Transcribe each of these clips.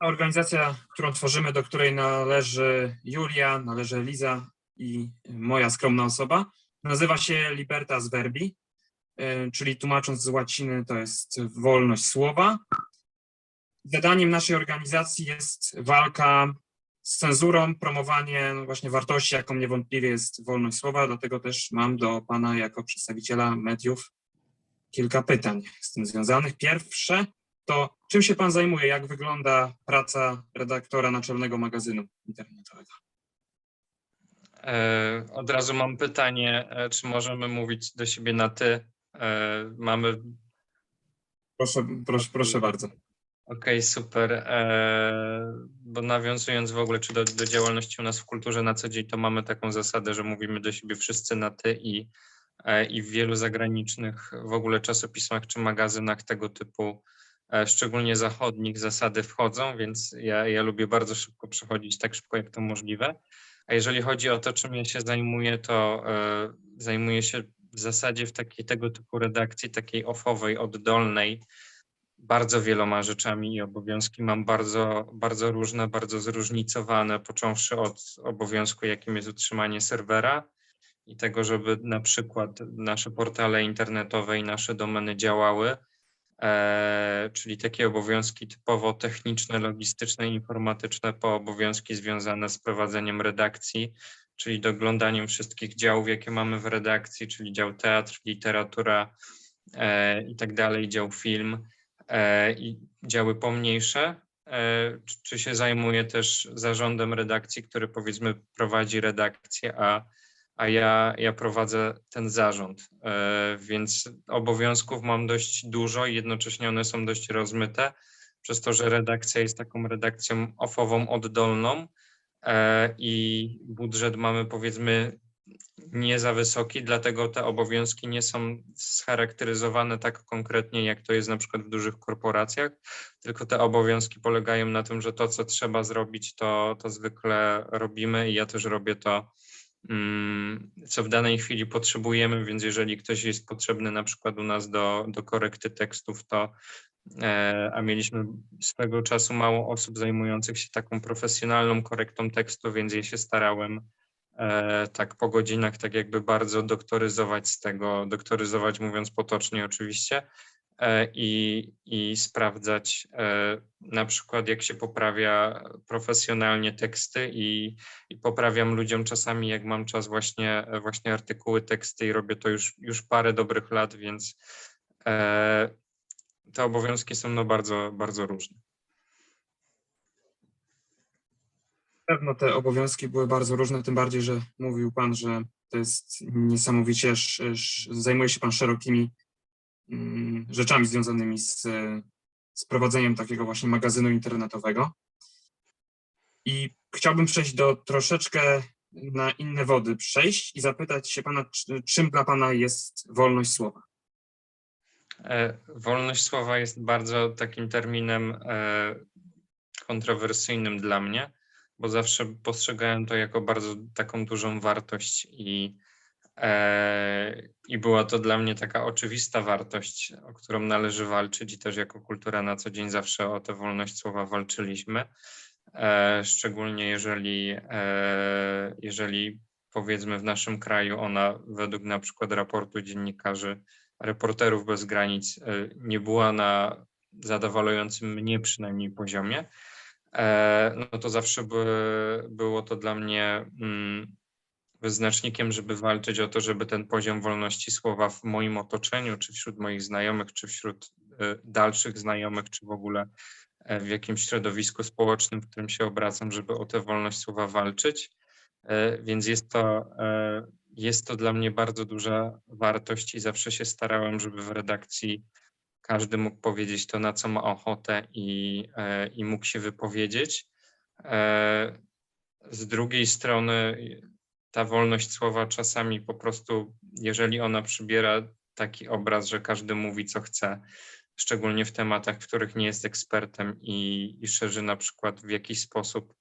Organizacja, którą tworzymy, do której należy Julia, należy Liza i moja skromna osoba, nazywa się Libertas Verbi, e, czyli tłumacząc z łaciny to jest wolność słowa. Zadaniem naszej organizacji jest walka z cenzurą, promowanie no właśnie wartości, jaką niewątpliwie jest wolność słowa, dlatego też mam do Pana jako przedstawiciela mediów kilka pytań z tym związanych. Pierwsze to czym się Pan zajmuje, jak wygląda praca redaktora naczelnego magazynu internetowego? E, Od razu mam pytanie, e, czy możemy mówić do siebie na ty? E, Mamy, Proszę, proszę, proszę bardzo. okej, super. E, Bo nawiązując w ogóle, czy do, do działalności u nas w kulturze na co dzień, to mamy taką zasadę, że mówimy do siebie wszyscy na ty i, i w wielu zagranicznych w ogóle czasopismach czy magazynach tego typu, szczególnie zachodnich, zasady wchodzą, więc ja, ja lubię bardzo szybko przechodzić, tak szybko jak to możliwe. A jeżeli chodzi o to, czym ja się zajmuję, to e, zajmuję się w zasadzie w takiej tego typu redakcji, takiej offowej, oddolnej, bardzo wieloma rzeczami i obowiązki mam bardzo, bardzo różne, bardzo zróżnicowane, począwszy od obowiązku, jakim jest utrzymanie serwera i tego, żeby na przykład nasze portale internetowe i nasze domeny działały, e, czyli takie obowiązki typowo techniczne, logistyczne, informatyczne, po obowiązki związane z prowadzeniem redakcji, czyli doglądaniem wszystkich działów, jakie mamy w redakcji, czyli dział teatr, literatura e, i tak dalej, dział film e, i działy pomniejsze. Czy- się zajmuję też zarządem redakcji, który powiedzmy prowadzi redakcję, a, a ja, ja prowadzę ten zarząd, e, więc obowiązków mam dość dużo i jednocześnie one są dość rozmyte, przez to, że redakcja jest taką redakcją offową, oddolną e, i budżet mamy powiedzmy nie za wysoki, dlatego te obowiązki nie są scharakteryzowane tak konkretnie, jak to jest na przykład w dużych korporacjach, tylko te obowiązki polegają na tym, że to, co trzeba zrobić, to, to zwykle robimy i ja też robię to, co w danej chwili potrzebujemy, więc jeżeli ktoś jest potrzebny na przykład u nas do, do korekty tekstów, to e, a mieliśmy swego czasu mało osób zajmujących się taką profesjonalną korektą tekstu, więc ja się starałem e, tak po godzinach, tak jakby bardzo doktoryzować z tego, doktoryzować mówiąc potocznie oczywiście, i, i sprawdzać e, na przykład jak się poprawia profesjonalnie teksty i, i poprawiam ludziom czasami jak mam czas właśnie, właśnie artykuły, teksty i robię to już, już parę dobrych lat, więc e, te obowiązki są no bardzo, bardzo różne. pewno te obowiązki były bardzo różne, tym bardziej, że mówił Pan, że to jest niesamowicie, zajmuje się Pan szerokimi rzeczami związanymi z, z prowadzeniem takiego właśnie magazynu internetowego. I chciałbym przejść do troszeczkę na inne wody przejść i zapytać się Pana, czy- czym dla Pana jest wolność słowa? E, Wolność słowa jest bardzo takim terminem e, kontrowersyjnym dla mnie, bo zawsze postrzegałem to jako bardzo taką dużą wartość i, i była to dla mnie taka oczywista wartość, o którą należy walczyć i też jako kultura na co dzień zawsze o tę wolność słowa walczyliśmy. E, Szczególnie jeżeli, e, jeżeli powiedzmy w naszym kraju ona według na przykład raportu dziennikarzy reporterów bez granic e, nie była na zadowalającym mnie przynajmniej poziomie, no to zawsze by, było to dla mnie mm, wyznacznikiem, żeby walczyć o to, żeby ten poziom wolności słowa w moim otoczeniu, czy wśród moich znajomych, czy wśród e, dalszych znajomych, czy w ogóle e, w jakimś środowisku społecznym, w którym się obracam, żeby o tę wolność słowa walczyć. E, Więc jest to, e, jest to dla mnie bardzo duża wartość i zawsze się starałem, żeby w redakcji każdy mógł powiedzieć to, na co ma ochotę i, i mógł się wypowiedzieć. Z drugiej strony ta wolność słowa czasami po prostu, jeżeli ona przybiera taki obraz, że każdy mówi co chce, szczególnie w tematach, w których nie jest ekspertem i, i szerzy na przykład w jakiś sposób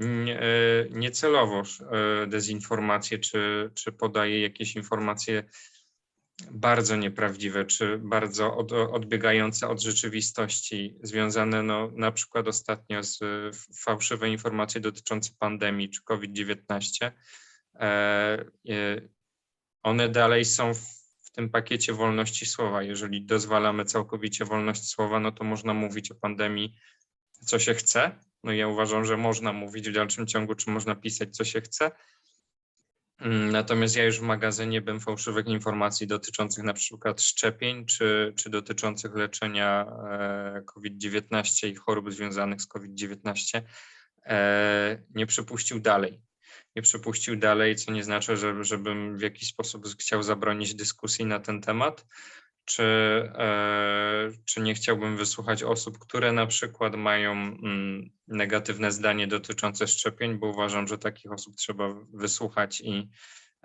e, niecelowo e, dezinformacje, czy, czy podaje jakieś informacje bardzo nieprawdziwe, czy bardzo od, odbiegające od rzeczywistości, związane no, na przykład ostatnio z fałszywe informacje dotyczące pandemii czy COVID-19, e, e, one dalej są w, w tym pakiecie wolności słowa. Jeżeli dozwalamy całkowicie wolność słowa, no to można mówić o pandemii, co się chce. No ja uważam, że można mówić w dalszym ciągu, czy można pisać, co się chce. Mm, Natomiast ja już w magazynie bym fałszywych informacji dotyczących na przykład szczepień, czy, czy dotyczących leczenia e, COVID-19 i chorób związanych z COVID-19 e, nie przypuścił dalej. Nie przypuścił dalej, co nie znaczy, że, żebym w jakiś sposób chciał zabronić dyskusji na ten temat, czy, e, czy nie chciałbym wysłuchać osób, które na przykład mają mm, negatywne zdanie dotyczące szczepień, bo uważam, że takich osób trzeba wysłuchać i,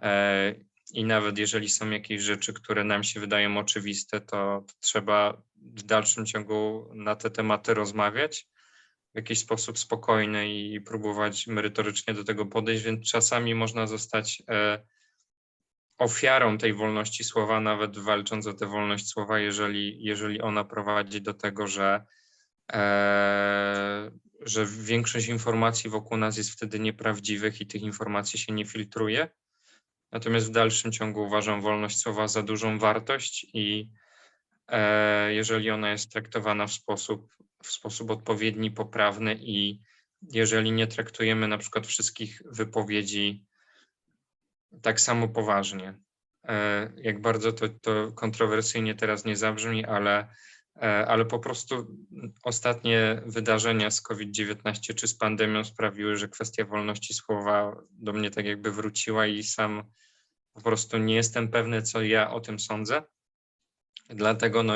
e, i nawet jeżeli są jakieś rzeczy, które nam się wydają oczywiste, to, to trzeba w dalszym ciągu na te tematy rozmawiać w jakiś sposób spokojny i próbować merytorycznie do tego podejść, więc czasami można zostać e, ofiarą tej wolności słowa, nawet walcząc o tę wolność słowa, jeżeli, jeżeli ona prowadzi do tego, że, e, że większość informacji wokół nas jest wtedy nieprawdziwych i tych informacji się nie filtruje. Natomiast w dalszym ciągu uważam wolność słowa za dużą wartość i e, jeżeli ona jest traktowana w sposób, w sposób odpowiedni, poprawny i jeżeli nie traktujemy na przykład wszystkich wypowiedzi tak samo poważnie. E, Jak bardzo to, to kontrowersyjnie teraz nie zabrzmi, ale, e, ale po prostu ostatnie wydarzenia z COVID-19 czy z pandemią sprawiły, że kwestia wolności słowa do mnie tak jakby wróciła i sam po prostu nie jestem pewny, co ja o tym sądzę. Dlatego no,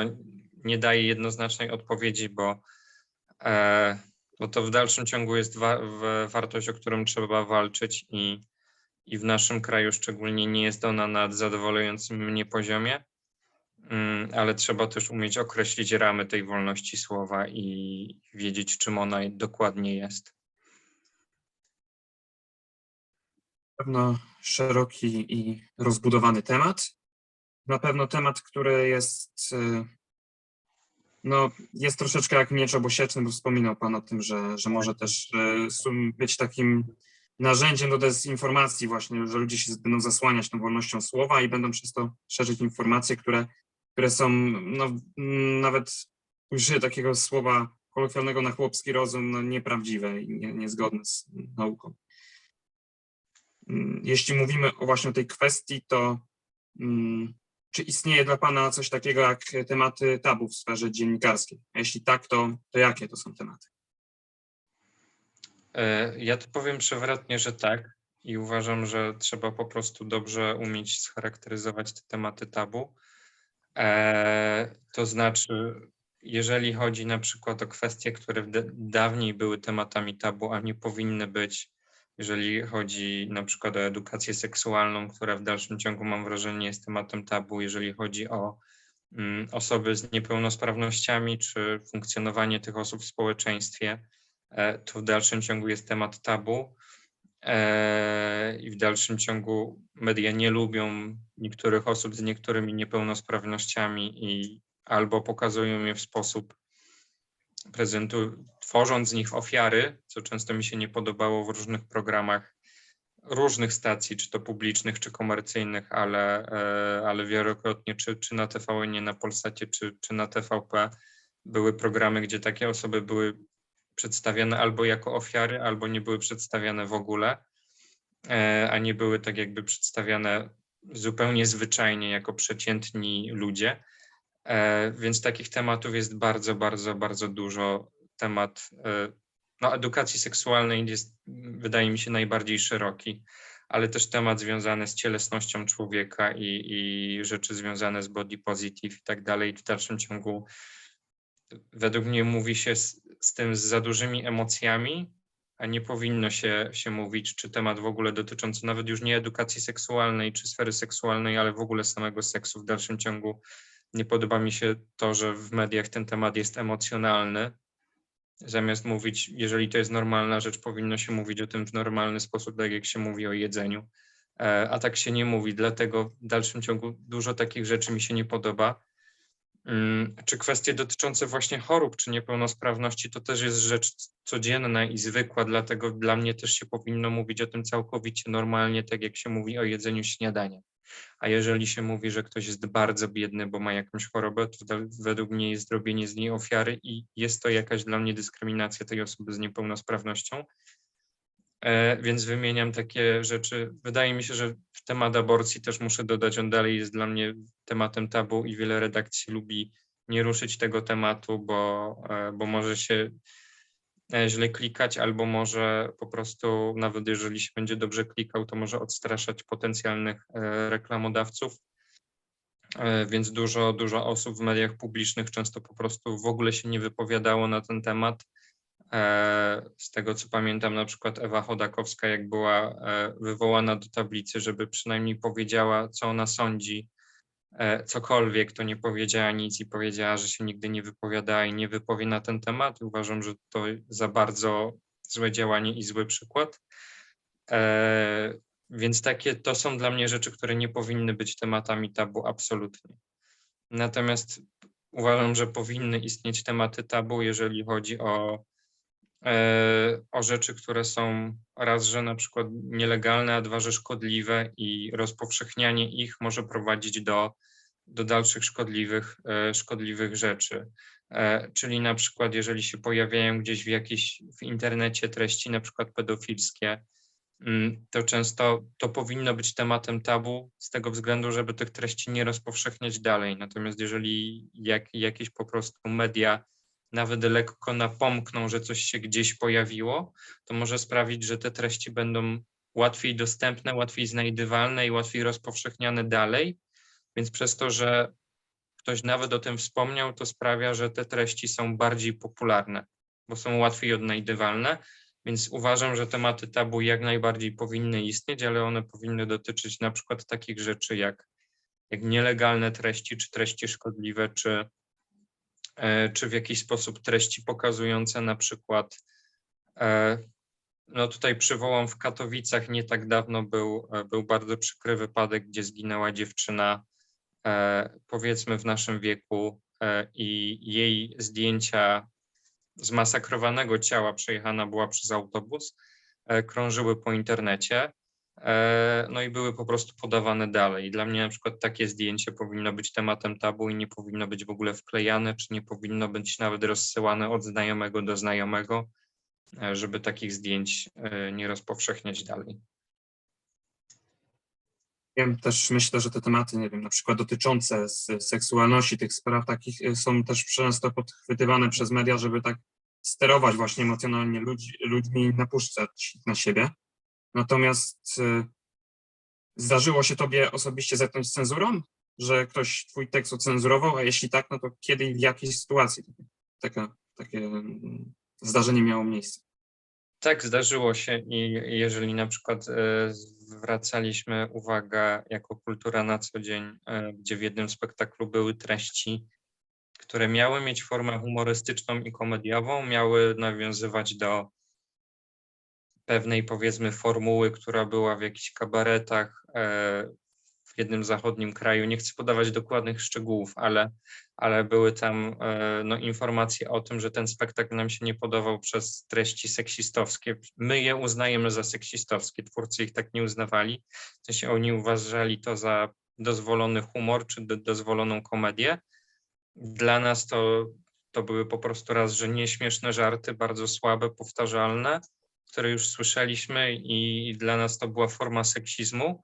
nie daję jednoznacznej odpowiedzi, bo, e, bo to w dalszym ciągu jest wa- wartość, o którą trzeba walczyć i, i w naszym kraju szczególnie nie jest ona na zadowalającym mnie poziomie, Mm, ale trzeba też umieć określić ramy tej wolności słowa i wiedzieć, czym ona dokładnie jest. pewno szeroki i rozbudowany temat. Na pewno temat, który jest, y, no, jest troszeczkę jak miecz obosieczny, bo wspominał Pan o tym, że, że może też y, być takim narzędziem do dezinformacji właśnie, że ludzie się będą zasłaniać tą wolnością słowa i będą przez to szerzyć informacje, które, które są no, nawet użyję takiego słowa kolokwialnego na chłopski rozum, no, nieprawdziwe i nie, niezgodne z nauką. Mm, Jeśli mówimy o właśnie tej kwestii, to mm, czy istnieje dla Pana coś takiego jak tematy tabu w sferze dziennikarskiej? A jeśli tak, to, to jakie to są tematy? E, Ja to powiem przewrotnie, że tak. I uważam, że trzeba po prostu dobrze umieć scharakteryzować te tematy tabu. E, To znaczy, jeżeli chodzi na przykład o kwestie, które dawniej były tematami tabu, a nie powinny być, jeżeli chodzi na przykład o edukację seksualną, która w dalszym ciągu mam wrażenie jest tematem tabu, jeżeli chodzi o mm, osoby z niepełnosprawnościami czy funkcjonowanie tych osób w społeczeństwie, to w dalszym ciągu jest temat tabu. E, I w dalszym ciągu media nie lubią niektórych osób z niektórymi niepełnosprawnościami i albo pokazują je w sposób prezentu, tworząc z nich ofiary, co często mi się nie podobało w różnych programach różnych stacji, czy to publicznych, czy komercyjnych, ale, e, ale wielokrotnie, czy, czy na TVN, na Polsacie, czy, czy na TVP były programy, gdzie takie osoby były przedstawiane albo jako ofiary, albo nie były przedstawiane w ogóle, e, a nie były tak jakby przedstawiane zupełnie zwyczajnie jako przeciętni ludzie. E, Więc takich tematów jest bardzo, bardzo, bardzo dużo. Temat e, no, edukacji seksualnej jest, wydaje mi się, najbardziej szeroki, ale też temat związany z cielesnością człowieka i, i rzeczy związane z body positive i tak dalej. W dalszym ciągu według mnie mówi się z, tym z za dużymi emocjami, a nie powinno się, się mówić, czy temat w ogóle dotyczący nawet już nie edukacji seksualnej, czy sfery seksualnej, ale w ogóle samego seksu w dalszym ciągu. Nie podoba mi się to, że w mediach ten temat jest emocjonalny. Zamiast mówić, jeżeli to jest normalna rzecz, powinno się mówić o tym w normalny sposób, tak jak się mówi o jedzeniu. e, a tak się nie mówi, dlatego w dalszym ciągu dużo takich rzeczy mi się nie podoba. Mm, Czy kwestie dotyczące właśnie chorób czy niepełnosprawności to też jest rzecz codzienna i zwykła, dlatego dla mnie też się powinno mówić o tym całkowicie normalnie, tak jak się mówi o jedzeniu śniadania. A jeżeli się mówi, że ktoś jest bardzo biedny, bo ma jakąś chorobę, to według mnie jest zrobienie z niej ofiary i jest to jakaś dla mnie dyskryminacja tej osoby z niepełnosprawnością. E, Więc wymieniam takie rzeczy. Wydaje mi się, że temat aborcji też muszę dodać, on dalej jest dla mnie tematem tabu i wiele redakcji lubi nie ruszyć tego tematu, bo, e, bo może się e, źle klikać, albo może po prostu, nawet jeżeli się będzie dobrze klikał, to może odstraszać potencjalnych reklamodawców. Więc dużo, dużo osób w mediach publicznych często po prostu w ogóle się nie wypowiadało na ten temat. E, Z tego co pamiętam, na przykład Ewa Chodakowska, jak była e, wywołana do tablicy, żeby przynajmniej powiedziała, co ona sądzi, e, cokolwiek, to nie powiedziała nic i powiedziała, że się nigdy nie wypowiadała i nie wypowie na ten temat. Uważam, że to za bardzo złe działanie i zły przykład. Więc takie to są dla mnie rzeczy, które nie powinny być tematami tabu absolutnie. Natomiast uważam, że powinny istnieć tematy tabu, jeżeli chodzi o, o rzeczy, które są raz, że na przykład nielegalne, a dwa, że szkodliwe i rozpowszechnianie ich może prowadzić do, do dalszych szkodliwych, e, szkodliwych rzeczy. E, Czyli na przykład, jeżeli się pojawiają gdzieś w jakiejś w internecie treści, na przykład pedofilskie, mm, to często to powinno być tematem tabu z tego względu, żeby tych treści nie rozpowszechniać dalej. Natomiast jeżeli jak, jakieś po prostu media nawet lekko napomkną, że coś się gdzieś pojawiło, to może sprawić, że te treści będą łatwiej dostępne, łatwiej znajdywalne i łatwiej rozpowszechniane dalej. Więc przez to, że ktoś nawet o tym wspomniał, to sprawia, że te treści są bardziej popularne, bo są łatwiej odnajdywalne. Więc uważam, że tematy tabu jak najbardziej powinny istnieć, ale one powinny dotyczyć na przykład takich rzeczy jak, jak nielegalne treści, czy treści szkodliwe, czy, czy w jakiś sposób treści pokazujące na przykład. E, no tutaj przywołam w Katowicach nie tak dawno był, e, był bardzo przykry wypadek, gdzie zginęła dziewczyna, e, powiedzmy w naszym wieku, e, i jej zdjęcia zmasakrowanego ciała przejechana była przez autobus, e, krążyły po internecie, e, no i były po prostu podawane dalej. Dla mnie na przykład takie zdjęcie powinno być tematem tabu i nie powinno być w ogóle wklejane, czy nie powinno być nawet rozsyłane od znajomego do znajomego, e, żeby takich zdjęć e, nie rozpowszechniać dalej. Ja też myślę, że te tematy, nie wiem, na przykład dotyczące seksualności, tych spraw takich są też często podchwytywane przez media, żeby tak sterować właśnie emocjonalnie ludzi, ludźmi, napuszczać na siebie. Natomiast y, zdarzyło się tobie osobiście zetknąć z cenzurą, że ktoś twój tekst ocenzurował, a jeśli tak, no to kiedy i w jakiej sytuacji takie, takie mm, zdarzenie miało miejsce? Tak, zdarzyło się i jeżeli na przykład e, zwracaliśmy uwagę jako kultura na co dzień, e, gdzie w jednym spektaklu były treści, które miały mieć formę humorystyczną i komediową, miały nawiązywać do pewnej powiedzmy formuły, która była w jakichś kabaretach e, w jednym zachodnim kraju. Nie chcę podawać dokładnych szczegółów, ale, ale były tam e, no, informacje o tym, że ten spektakl nam się nie podobał przez treści seksistowskie. My je uznajemy za seksistowskie, twórcy ich tak nie uznawali. W sensie oni uważali to za dozwolony humor czy do, dozwoloną komedię. Dla nas to, to były po prostu raz, że nieśmieszne żarty, bardzo słabe, powtarzalne, które już słyszeliśmy i dla nas to była forma seksizmu.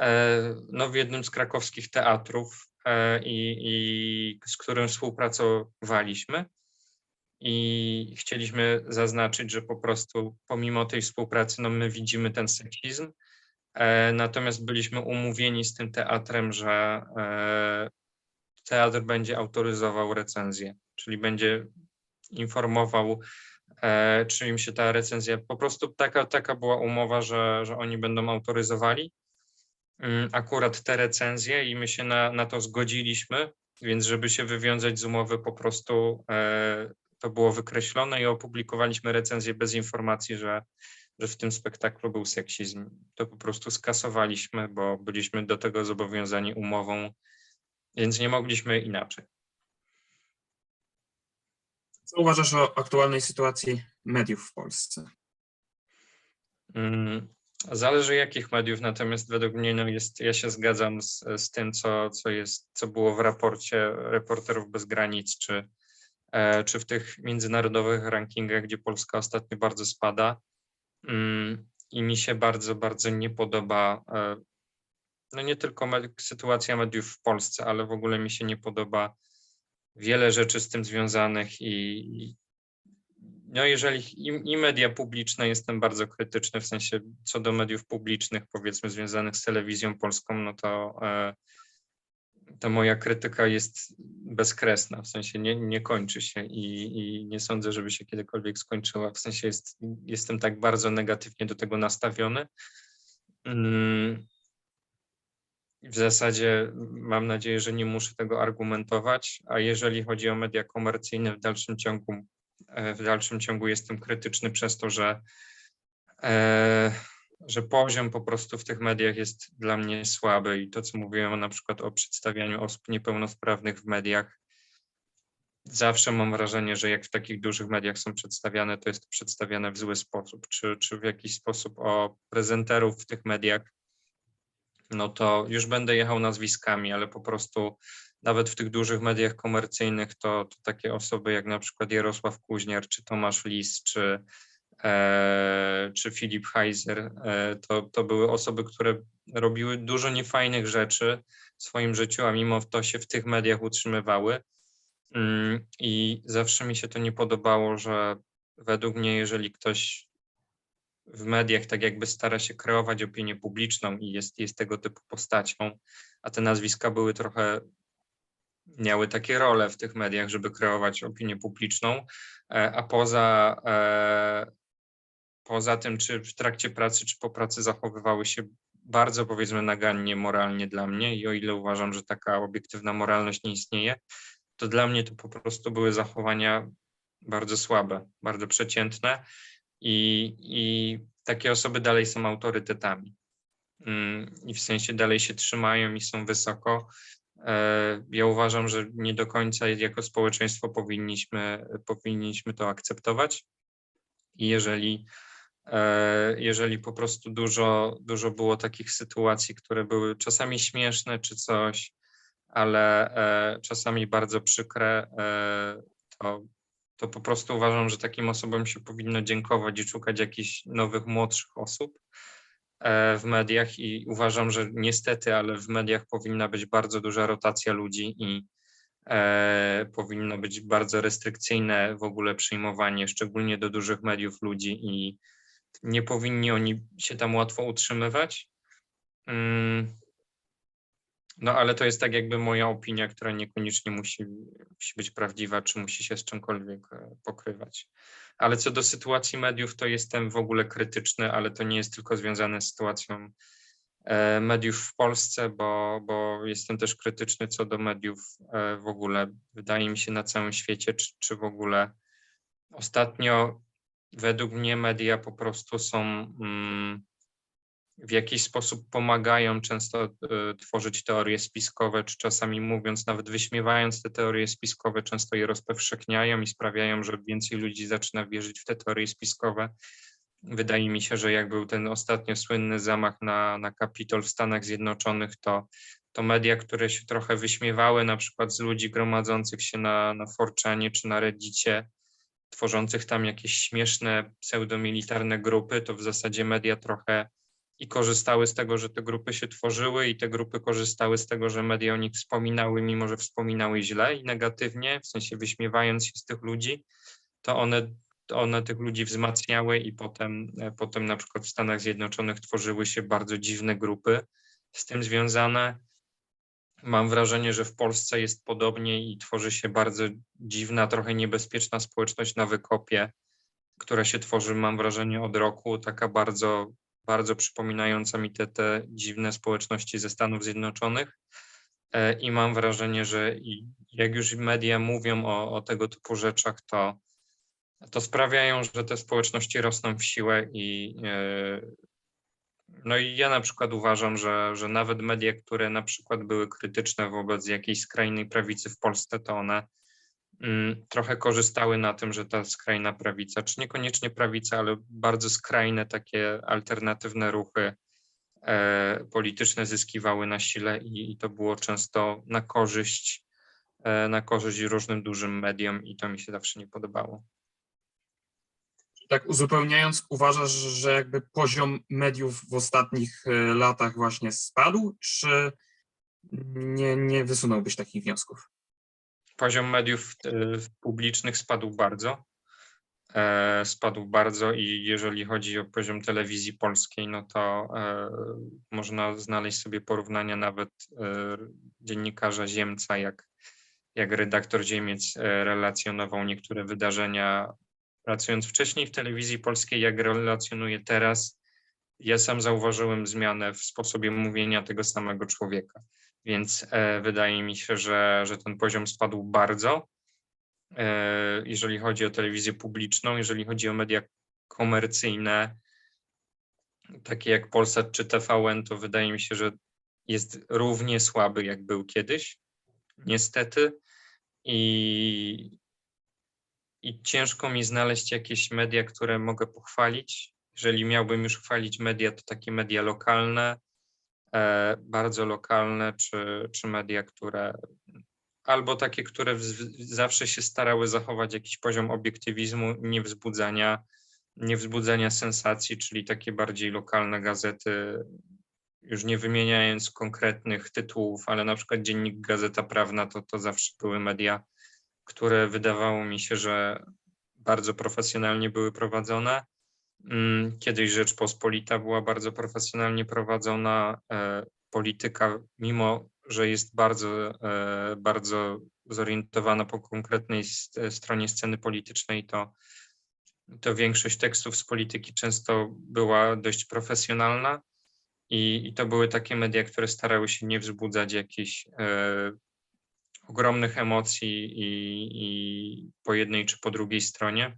E, No, w jednym z krakowskich teatrów e, i, i z którym współpracowaliśmy. I chcieliśmy zaznaczyć, że po prostu pomimo tej współpracy, no my widzimy ten seksizm. E, Natomiast byliśmy umówieni z tym teatrem, że teatr będzie autoryzował recenzję, czyli będzie informował, czy im się ta recenzja, po prostu taka, taka była umowa, że, że oni będą autoryzowali mm, akurat te recenzje i my się na, na to zgodziliśmy, więc żeby się wywiązać z umowy po prostu e, to było wykreślone i opublikowaliśmy recenzję bez informacji, że, że w tym spektaklu był seksizm. To po prostu skasowaliśmy, bo byliśmy do tego zobowiązani umową, więc nie mogliśmy inaczej. Co uważasz o aktualnej sytuacji mediów w Polsce? Mm, Zależy jakich mediów, natomiast według mnie no jest, ja się zgadzam z, z tym, co, co, jest, co było w raporcie Reporterów Bez Granic, czy, e, czy w tych międzynarodowych rankingach, gdzie Polska ostatnio bardzo spada. Mm, I mi się bardzo, bardzo nie podoba, e, no nie tylko sytuacja mediów w Polsce, ale w ogóle mi się nie podoba wiele rzeczy z tym związanych i, no jeżeli i, i media publiczne jestem bardzo krytyczny, w sensie co do mediów publicznych, powiedzmy związanych z telewizją polską, no to, e, to moja krytyka jest bezkresna, w sensie nie, nie kończy się i, i nie sądzę, żeby się kiedykolwiek skończyła. W sensie jest, jestem tak bardzo negatywnie do tego nastawiony. W zasadzie mam nadzieję, że nie muszę tego argumentować, a jeżeli chodzi o media komercyjne w dalszym ciągu, e, w dalszym ciągu jestem krytyczny przez to, że, e, że poziom po prostu w tych mediach jest dla mnie słaby i to, co mówiłem na przykład o przedstawianiu osób niepełnosprawnych w mediach, zawsze mam wrażenie, że jak w takich dużych mediach są przedstawiane, to jest przedstawiane w zły sposób, czy, czy w jakiś sposób o prezenterów w tych mediach, no to już będę jechał nazwiskami, ale po prostu nawet w tych dużych mediach komercyjnych to, to takie osoby jak na przykład Jarosław Kuźniar, czy Tomasz Lis, czy, e, czy Filip Heiser, e, to, to były osoby, które robiły dużo niefajnych rzeczy w swoim życiu, a mimo to się w tych mediach utrzymywały. Mm, I zawsze mi się to nie podobało, że według mnie, jeżeli ktoś w mediach tak jakby stara się kreować opinię publiczną i jest, jest tego typu postacią, a te nazwiska były trochę, miały takie role w tych mediach, żeby kreować opinię publiczną, e, a poza, e, poza tym, czy w trakcie pracy, czy po pracy zachowywały się bardzo powiedzmy nagannie moralnie dla mnie i o ile uważam, że taka obiektywna moralność nie istnieje, to dla mnie to po prostu były zachowania bardzo słabe, bardzo przeciętne i, i takie osoby dalej są autorytetami. Mm, I w sensie dalej się trzymają i są wysoko. E, Ja uważam, że nie do końca jako społeczeństwo powinniśmy, powinniśmy to akceptować. I jeżeli, e, jeżeli po prostu dużo, dużo było takich sytuacji, które były czasami śmieszne czy coś, ale e, czasami bardzo przykre, to to po prostu uważam, że takim osobom się powinno dziękować i szukać jakichś nowych, młodszych osób e, w mediach i uważam, że niestety, ale w mediach powinna być bardzo duża rotacja ludzi i e, powinno być bardzo restrykcyjne w ogóle przyjmowanie, szczególnie do dużych mediów ludzi i nie powinni oni się tam łatwo utrzymywać. Mm, no ale to jest tak jakby moja opinia, która niekoniecznie musi, musi być prawdziwa, czy musi się z czymkolwiek e, pokrywać. Ale co do sytuacji mediów, to jestem w ogóle krytyczny, ale to nie jest tylko związane z sytuacją e, mediów w Polsce, bo, bo jestem też krytyczny co do mediów e, w ogóle. Wydaje mi się na całym świecie, czy, czy w ogóle ostatnio według mnie media po prostu są. Mm, w jakiś sposób pomagają często e, tworzyć teorie spiskowe, czy czasami mówiąc, nawet wyśmiewając te teorie spiskowe, często je rozpowszechniają i sprawiają, że więcej ludzi zaczyna wierzyć w te teorie spiskowe. Wydaje mi się, że jak był ten ostatnio słynny zamach na, na Kapitol w Stanach Zjednoczonych, to, to media, które się trochę wyśmiewały na przykład z ludzi gromadzących się na, na Forczanie czy na Reddicie, tworzących tam jakieś śmieszne pseudomilitarne grupy, to w zasadzie media trochę i korzystały z tego, że te grupy się tworzyły, i te grupy korzystały z tego, że media o nich wspominały, mimo że wspominały źle i negatywnie, w sensie wyśmiewając się z tych ludzi, to one, one tych ludzi wzmacniały i potem, e, potem na przykład w Stanach Zjednoczonych tworzyły się bardzo dziwne grupy z tym związane. Mam wrażenie, że w Polsce jest podobnie i tworzy się bardzo dziwna, trochę niebezpieczna społeczność na wykopie, która się tworzy, mam wrażenie, od roku, taka bardzo bardzo przypominająca mi te, te dziwne społeczności ze Stanów Zjednoczonych. E, I mam wrażenie, że jak już media mówią o, o tego typu rzeczach, to, to sprawiają, że te społeczności rosną w siłę i e, no i ja na przykład uważam, że, że nawet media, które na przykład były krytyczne wobec jakiejś skrajnej prawicy w Polsce, to one trochę korzystały na tym, że ta skrajna prawica, czy niekoniecznie prawica, ale bardzo skrajne takie alternatywne ruchy e, polityczne zyskiwały na sile i, i to było często na korzyść, e, na korzyść różnym dużym mediom i to mi się zawsze nie podobało. Tak uzupełniając, uważasz, że jakby poziom mediów w ostatnich e, latach właśnie spadł, czy nie, nie wysunąłbyś takich wniosków? Poziom mediów publicznych spadł bardzo. E, Spadł bardzo i jeżeli chodzi o poziom telewizji polskiej, no to e, można znaleźć sobie porównania nawet e, dziennikarza Ziemca, jak, jak redaktor Ziemiec relacjonował niektóre wydarzenia, pracując wcześniej w telewizji polskiej, jak relacjonuje teraz. Ja sam zauważyłem zmianę w sposobie mówienia tego samego człowieka, więc e, wydaje mi się, że, że ten poziom spadł bardzo e, jeżeli chodzi o telewizję publiczną, jeżeli chodzi o media komercyjne, takie jak Polsat czy TVN, to wydaje mi się, że jest równie słaby, jak był kiedyś, niestety. I, I ciężko mi znaleźć jakieś media, które mogę pochwalić. Jeżeli miałbym już chwalić media, to takie media lokalne, bardzo lokalne, czy, czy media, które albo takie, które zawsze się starały zachować jakiś poziom obiektywizmu, nie wzbudzania, nie wzbudzania sensacji, czyli takie bardziej lokalne gazety, już nie wymieniając konkretnych tytułów, ale na przykład Dziennik Gazeta Prawna to, to zawsze były media, które wydawało mi się, że bardzo profesjonalnie były prowadzone. Mm, Kiedyś Rzeczpospolita była bardzo profesjonalnie prowadzona. e, Polityka, mimo że jest bardzo, e, bardzo zorientowana po konkretnej s- stronie sceny politycznej, to, to większość tekstów z polityki często była dość profesjonalna i, i to były takie media, które starały się nie wzbudzać jakichś e, ogromnych emocji i, i po jednej czy po drugiej stronie.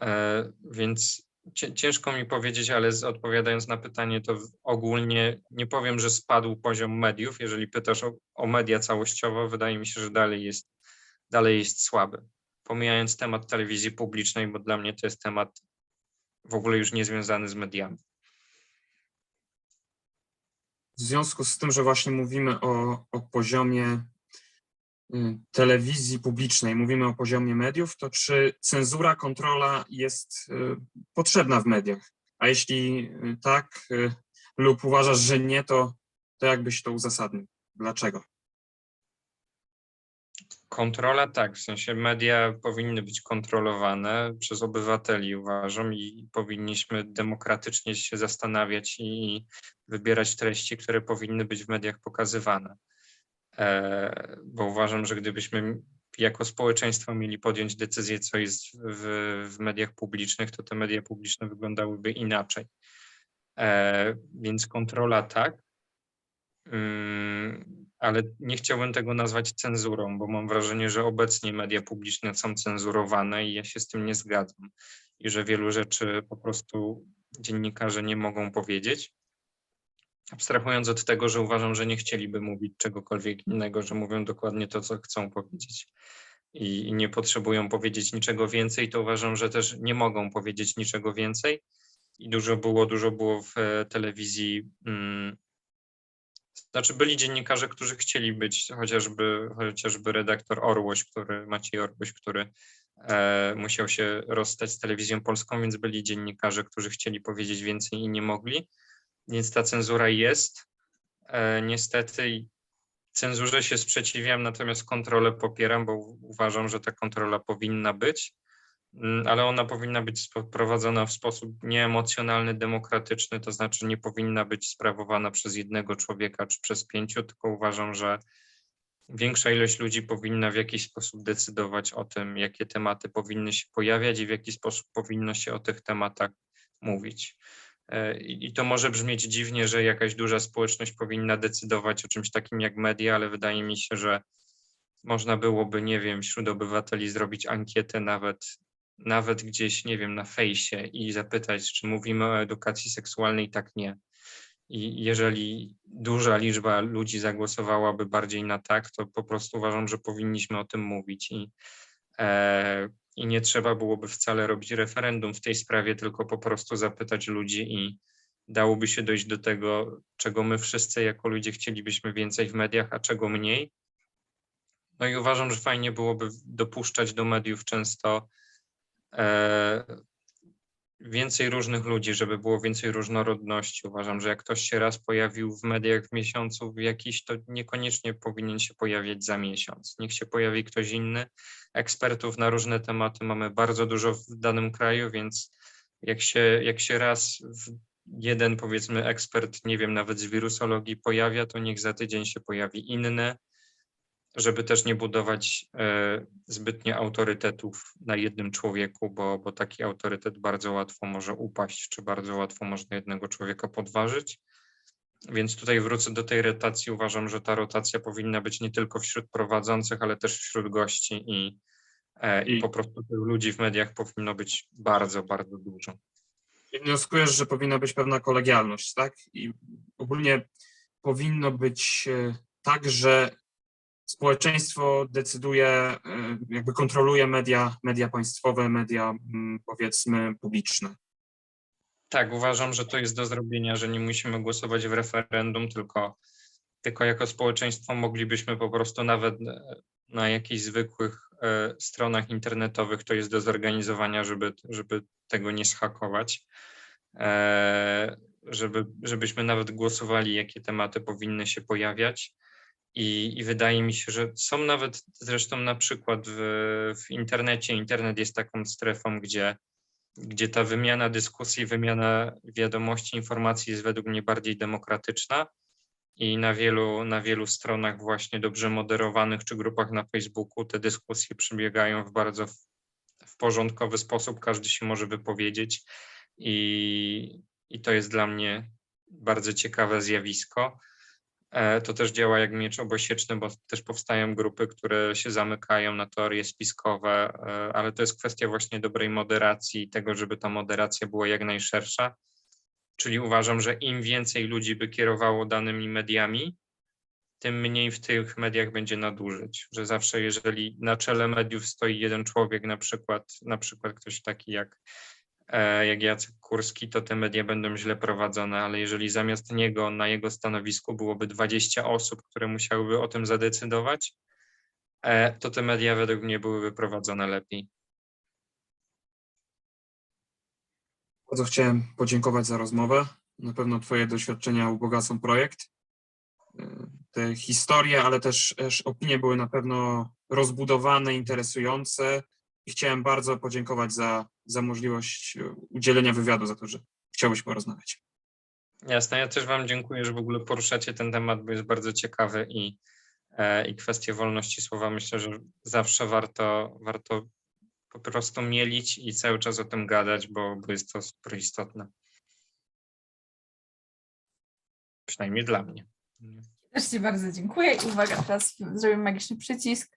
E, Więc ciężko mi powiedzieć, ale odpowiadając na pytanie, to ogólnie nie powiem, że spadł poziom mediów. Jeżeli pytasz o, o media całościowo, wydaje mi się, że dalej jest, dalej jest słaby. Pomijając temat telewizji publicznej, bo dla mnie to jest temat w ogóle już niezwiązany z mediami. W związku z tym, że właśnie mówimy o, o poziomie telewizji publicznej, mówimy o poziomie mediów, to czy cenzura, kontrola jest y, potrzebna w mediach? A jeśli y, tak, y, lub uważasz, że nie, to, to jakbyś to uzasadnił? Dlaczego? Kontrola tak, w sensie media powinny być kontrolowane przez obywateli, uważam, i powinniśmy demokratycznie się zastanawiać i wybierać treści, które powinny być w mediach pokazywane. E, Bo uważam, że gdybyśmy jako społeczeństwo mieli podjąć decyzję, co jest w, w mediach publicznych, to te media publiczne wyglądałyby inaczej. E, Więc kontrola tak, Ym, ale nie chciałbym tego nazwać cenzurą, bo mam wrażenie, że obecnie media publiczne są cenzurowane i ja się z tym nie zgadzam. I że wielu rzeczy po prostu dziennikarze nie mogą powiedzieć. Abstrahując od tego, że uważam, że nie chcieliby mówić czegokolwiek innego, że mówią dokładnie to, co chcą powiedzieć i, nie potrzebują powiedzieć niczego więcej, to uważam, że też nie mogą powiedzieć niczego więcej. I dużo było, dużo było w e, telewizji. Mm, znaczy byli dziennikarze, którzy chcieli być, chociażby, chociażby redaktor Orłoś, który, Maciej Orłoś, który e, musiał się rozstać z telewizją polską, więc byli dziennikarze, którzy chcieli powiedzieć więcej i nie mogli. Więc ta cenzura jest. E, niestety cenzurze się sprzeciwiam, natomiast kontrolę popieram, bo uważam, że ta kontrola powinna być. Mm, ale ona powinna być prowadzona w sposób nieemocjonalny, demokratyczny, to znaczy nie powinna być sprawowana przez jednego człowieka czy przez pięciu, tylko uważam, że większa ilość ludzi powinna w jakiś sposób decydować o tym, jakie tematy powinny się pojawiać i w jaki sposób powinno się o tych tematach mówić. E, I to może brzmieć dziwnie, że jakaś duża społeczność powinna decydować o czymś takim jak media, ale wydaje mi się, że można byłoby, nie wiem, wśród obywateli zrobić ankietę nawet, nawet gdzieś, nie wiem, na fejsie i zapytać, czy mówimy o edukacji seksualnej, tak nie. I jeżeli duża liczba ludzi zagłosowałaby bardziej na tak, to po prostu uważam, że powinniśmy o tym mówić i, e, i nie trzeba byłoby wcale robić referendum w tej sprawie, tylko po prostu zapytać ludzi i dałoby się dojść do tego, czego my wszyscy jako ludzie chcielibyśmy więcej w mediach, a czego mniej. No i uważam, że fajnie byłoby dopuszczać do mediów często e, więcej różnych ludzi, żeby było więcej różnorodności. Uważam, że jak ktoś się raz pojawił w mediach w miesiącu jakiś, to niekoniecznie powinien się pojawiać za miesiąc. Niech się pojawi ktoś inny. Ekspertów na różne tematy mamy bardzo dużo w danym kraju, więc jak się, jak się raz jeden powiedzmy ekspert, nie wiem, nawet z wirusologii pojawia, to niech za tydzień się pojawi inny, żeby też nie budować e, zbytnio autorytetów na jednym człowieku, bo, bo taki autorytet bardzo łatwo może upaść, czy bardzo łatwo można jednego człowieka podważyć. Więc tutaj wrócę do tej rotacji. Uważam, że ta rotacja powinna być nie tylko wśród prowadzących, ale też wśród gości i, e, i I- po prostu tych ludzi w mediach powinno być bardzo, bardzo dużo. I Wnioskujesz, że powinna być pewna kolegialność, tak? I ogólnie powinno być e, tak, że społeczeństwo decyduje, e, jakby kontroluje media, media państwowe, media mm, powiedzmy publiczne. Tak, uważam, że to jest do zrobienia, że nie musimy głosować w referendum, tylko, tylko jako społeczeństwo moglibyśmy po prostu nawet e, na jakichś zwykłych e, stronach internetowych to jest do zorganizowania, żeby, żeby tego nie schakować. E, żeby, żebyśmy nawet głosowali, jakie tematy powinny się pojawiać. I, I wydaje mi się, że są nawet zresztą na przykład w, w internecie. Internet jest taką strefą, gdzie gdzie ta wymiana dyskusji, wymiana wiadomości, informacji jest według mnie bardziej demokratyczna i na wielu, na wielu stronach właśnie dobrze moderowanych czy grupach na Facebooku te dyskusje przebiegają w bardzo w, porządkowy sposób, każdy się może wypowiedzieć i, i to jest dla mnie bardzo ciekawe zjawisko. E, To też działa jak miecz obosieczny, bo też powstają grupy, które się zamykają na teorie spiskowe, e, ale to jest kwestia właśnie dobrej moderacji i tego, żeby ta moderacja była jak najszersza. Czyli uważam, że im więcej ludzi by kierowało danymi mediami, tym mniej w tych mediach będzie nadużyć. Że zawsze, jeżeli na czele mediów stoi jeden człowiek, na przykład, na przykład ktoś taki jak jak Jacek Kurski, to te media będą źle prowadzone, ale jeżeli zamiast niego na jego stanowisku byłoby 20 osób, które musiałyby o tym zadecydować, e, to te media według mnie byłyby prowadzone lepiej. Bardzo chciałem podziękować za rozmowę. Na pewno Twoje doświadczenia ubogacą projekt. E, Te historie, ale też, też opinie były na pewno rozbudowane, interesujące i chciałem bardzo podziękować za, za możliwość e, udzielenia wywiadu, za to, że chciałeś porozmawiać. Jasne, ja też Wam dziękuję, że w ogóle poruszacie ten temat, bo jest bardzo ciekawy i, e, i kwestie wolności słowa myślę, że zawsze warto, warto po prostu mielić i cały czas o tym gadać, bo, bo jest to super istotne. Przynajmniej dla mnie. Też Ci bardzo dziękuję i uwaga, teraz zrobimy magiczny przycisk.